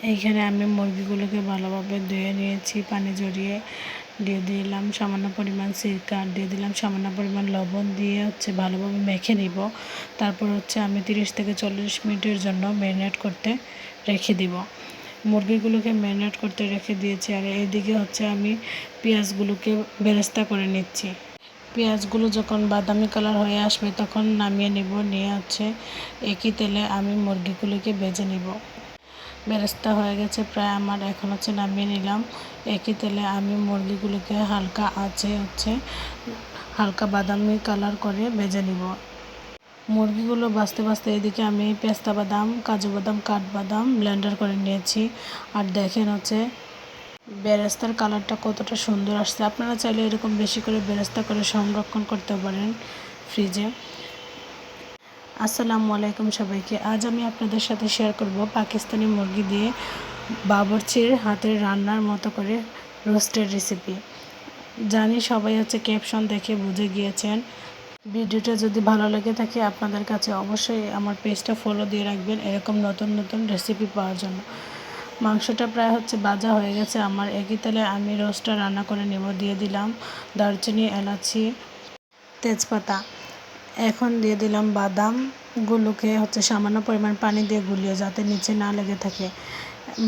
এইখানে আমি মুরগিগুলোকে ভালোভাবে ধুয়ে নিয়েছি, পানি জড়িয়ে দিয়ে দিলাম, সামান্য পরিমাণ সিরকা দিয়ে দিলাম, সামান্য পরিমাণ লবণ দিয়ে হচ্ছে ভালোভাবে মেখে নিব। তারপর হচ্ছে আমি তিরিশ থেকে চল্লিশ মিনিটের জন্য ম্যারিনেট করতে রেখে দিব। মুরগিগুলোকে ম্যারিনেট করতে রেখে দিয়েছি আর এইদিকে হচ্ছে আমি পেঁয়াজগুলোকে বেরেস্তা করে নিচ্ছি। পেঁয়াজগুলো যখন বাদামি কালার হয়ে আসবে তখন নামিয়ে নিব, নিয়ে হচ্ছে একই তেলে আমি মুরগিগুলোকে ভেজে নিব। বেরেস্তা হয়ে গেছে, প্রায় আমার এখন হচ্ছে নামিয়ে নিলাম। একই তেলে আমি মুরগিগুলোকে হালকা আছে হচ্ছে হালকা বাদামি কালার করে ভেজে নিব। মুরগিগুলো বাঁচতে বাঁচতে এদিকে আমি পেস্তা বাদাম, কাজু বাদাম কাঠবাদাম ব্লেন্ডার করে নিয়েছি। আর দেখেন হচ্ছে বেরেস্তার কালারটা কতটা সুন্দর আসছে। আপনারা চাইলে এরকম বেশি করে বেরেস্তা করে সংরক্ষণ করতে পারেন ফ্রিজে। আসসালামু আলাইকুম সবাইকে। আজ আমি আপনাদের সাথে শেয়ার করব পাকিস্তানি মুরগি দিয়ে বাবরচির হাতের রান্নার মতো করে রোস্টের রেসিপি জানি সবাই হচ্ছে ক্যাপশন দেখে বুঝে গিয়েছেন। ভিডিওটা যদি ভালো লেগে থাকে আপনাদের কাছে অবশ্যই আমার পেজটা ফলো দিয়ে রাখবেন, এরকম নতুন নতুন রেসিপি পাওয়ার জন্য। মাংসটা প্রায় হচ্ছে বাজা হয়ে গেছে আমার। একই তেলে আমি রোস্টটা রান্না করে নেব, দিয়ে দিলাম দারচিনি, এলাচি, তেজপাতা। এখন দিয়ে দিলাম বাদামগুলোকে হচ্ছে সামান্য পরিমাণ পানি দিয়ে গুলিয়ে যাতে নিচে না লেগে থাকে।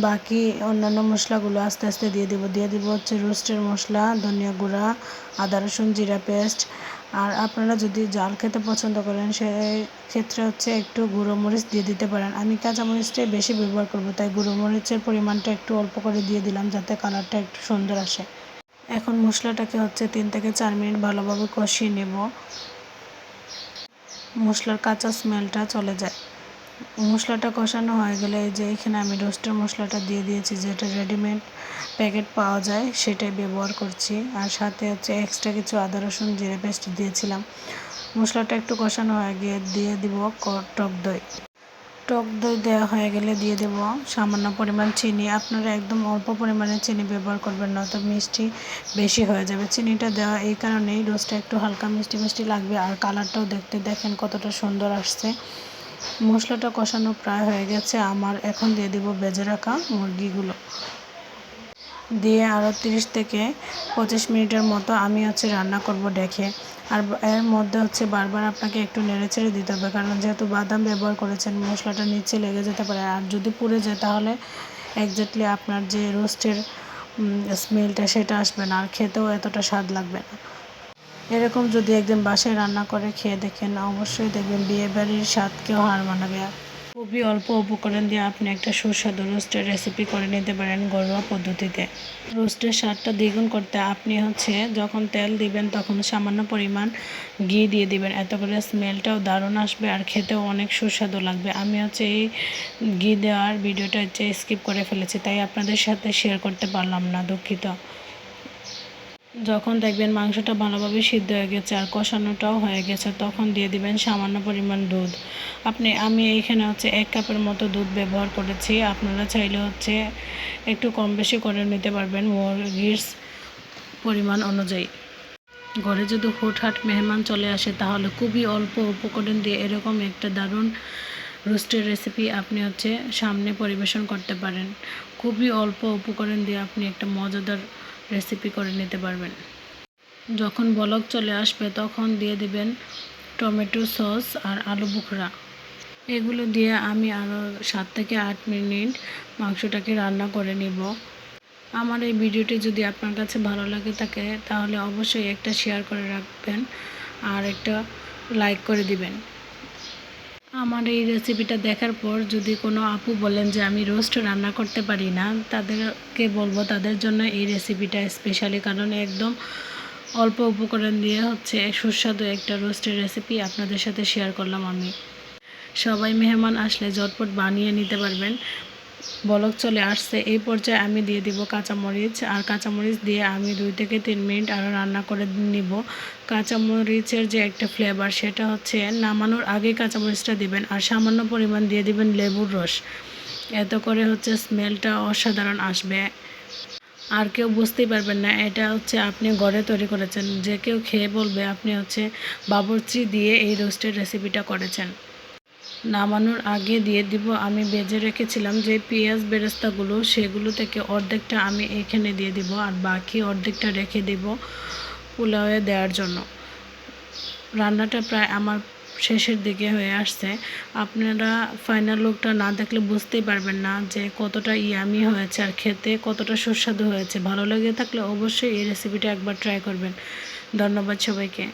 বাকি অন্যান্য মশলাগুলো আস্তে আস্তে দিয়ে দিব। দিয়ে দিব হচ্ছে রোস্টের মশলা, ধনিয়া গুঁড়া, আদা, রসুন, জিরা পেস্ট। আর আপনারা যদি জাল খেতে পছন্দ করেন সেই ক্ষেত্রে হচ্ছে একটু গুঁড়ো মরিচ দিয়ে দিতে পারেন। আমি কাঁচামরিচটাই বেশি ব্যবহার করব, তাই গুঁড়ো মরিচের পরিমাণটা একটু অল্প করে দিয়ে দিলাম যাতে কালারটা একটু সুন্দর আসে। এখন মশলাটাকে হচ্ছে তিন থেকে চার মিনিট ভালোভাবে কষিয়ে নেব। মশলার কাঁচা স্মেলটা চলে যায়। মশলাটা কষানো হয়ে গেলে এই যে এখানে আমি রোস্টের মশলাটা দিয়ে দিয়েছি, যেটা রেডিমেড প্যাকেট পাওয়া যায়, সেটাই ব্যবহার করছি। আর সাথে হচ্ছে এক্সট্রা কিছু আদা, রসুন, জিরে পেস্ট দিয়েছিলাম। মশলাটা একটু কষানো হয়ে গিয়ে দিয়ে দিব টক দই। টক দই দেওয়া হয়ে গেলে দিয়ে দেব সামান্য পরিমাণ চিনি। আপনারা একদম অল্প পরিমাণে চিনি ব্যবহার করবেন না, তো মিষ্টি বেশি হয়ে যাবে। চিনিটা দেওয়া এই কারণেই রোস্টটা একটু হালকা মিষ্টি মিষ্টি লাগবে, আর কালারটাও দেখতে দেখেন কতটা সুন্দর আসছে। মশলাটা কষানো প্রায় হয়ে গেছে, আমার এখন দিয়ে দেব বেজে রাখা মুরগিগুলো। দিয়ে আরও তিরিশ থেকে পঁচিশ মিনিটের মতো আমি হচ্ছে রান্না করব ডেকে আর এর মধ্যে হচ্ছে বারবার আপনাকে একটু নেড়ে ছেড়ে দিতে হবে, কারণ যেহেতু বাদাম ব্যবহার করেছেন, মশলাটা নিচে লেগে যেতে পারে। আর যদি পুড়ে যায় তাহলে একজাক্টলি আপনার যে রোস্টের স্মেলটা সেটা আসবে না, আর খেতেও এতটা স্বাদ লাগবে না। এরকম যদি একদিন বাসায় রান্না করে খেয়ে দেখেন, অবশ্যই দেখবেন বিয়ে বাড়ির স্বাদকেও হার মানাবে খুবই অল্প উপকরণ দিয়ে আপনি একটা সুস্বাদু রোস্টের রেসিপি করে নিতে পারেন ঘরোয়া পদ্ধতিতে। রোস্টের স্বাদটা দ্বিগুণ করতে আপনি হচ্ছে যখন তেল দিবেন তখন সামান্য পরিমাণ ঘি দিয়ে দিবেন। এত করে স্মেলটাও দারুণ আসবে আর খেতেও অনেক সুস্বাদু লাগবে। আমি হচ্ছে এই ঘি দেওয়ার ভিডিওটা হচ্ছে স্কিপ করে ফেলেছি, তাই আপনাদের সাথে শেয়ার করতে পারলাম না, দুঃখিত। যখন দেখবেন মাংসটা ভালোভাবে সিদ্ধ হয়ে গেছে আর কষানোটাও হয়ে গেছে, তখন দিয়ে দিবেন সামান্য পরিমাণ দুধ। আপনি, আমি এইখানে হচ্ছে এক কাপের মতো দুধ ব্যবহার করেছি। আপনারা চাইলে হচ্ছে একটু কম বেশি করে নিতে পারবেন মুরগির পরিমাণ অনুযায়ী। ঘরে যদি হুটহাট মেহমান চলে আসে, তাহলে খুবই অল্প উপকরণ দিয়ে এরকম একটা দারুণ রোস্টের রেসিপি আপনি হচ্ছে সামনে পরিবেশন করতে পারেন। খুবই অল্প উপকরণ দিয়ে আপনি একটা মজাদার রেসিপি করে নিতে পারবেন। যখন বলক চলে আসবে, তখন দিয়ে দিবেন টমেটো সস আর আলু বুখরা। এগুলো দিয়ে আমি আরও সাত থেকে আট মিনিট মাংসটাকে রান্না করে নিব। আমার এই ভিডিওটি যদি আপনার কাছে ভালো লাগে থাকে, তাহলে অবশ্যই একটা শেয়ার করে রাখবেন আর একটা লাইক করে দিবেন। আমার এই রেসিপিটা দেখার পর যদি কোনো আপু বলেন যে আমি রোস্ট রান্না করতে পারি না, তাদেরকে বলব তাদের জন্য এই রেসিপিটা স্পেশালি কারণ একদম অল্প উপকরণ দিয়ে হচ্ছে সুস্বাদু একটা রোস্টের রেসিপি আপনাদের সাথে শেয়ার করলাম আমি। সবাই মেহমান আসলে ঝটপট বানিয়ে নিতে পারবেন। বলক চলে আসছে। এই পর্যায়ে আমি দিয়ে দিব কাঁচামরিচ আর কাঁচামরিচ দিয়ে আমি দুই থেকে তিন মিনিট আরও রান্না করে নিব। কাঁচামরিচের যে একটা ফ্লেভার সেটা হচ্ছে নামানোর আগে কাঁচামরিচটা দিবেন আর সামান্য পরিমাণ দিয়ে দিবেন লেবুর রস। এত করে হচ্ছে স্মেলটা অসাধারণ আসবে। আর কেউ বুঝতেই পারবেন না, এটা হচ্ছে আপনি ঘরে তৈরি করেছেন। যে কেউ খেয়ে বলবে আপনি হচ্ছে বাবরচি দিয়ে এই রোস্টের রেসিপিটা করেছেন। নামানোর আগে দিয়ে দিব। আমি বেজে রেখেছিলাম যে পেঁয়াজ বেরেস্তাগুলো, সেগুলো থেকে অর্ধেকটা আমি এখানে দিয়ে দিব আর বাকি অর্ধেকটা রেখে দিব পোলাওয়ে দেওয়ার জন্য। রান্নাটা প্রায় আমার শেষের দিকে হয়ে আসছে। আপনারা ফাইনাল লুকটা না দেখলে বুঝতেই পারবেন না যে কতটা ইয়ামি হয়েছে আর খেতে কতটা সুস্বাদু হয়েছে। ভালো লেগে থাকলে অবশ্যই এই রেসিপিটা একবার ট্রাই করবেন। ধন্যবাদ সবাইকে।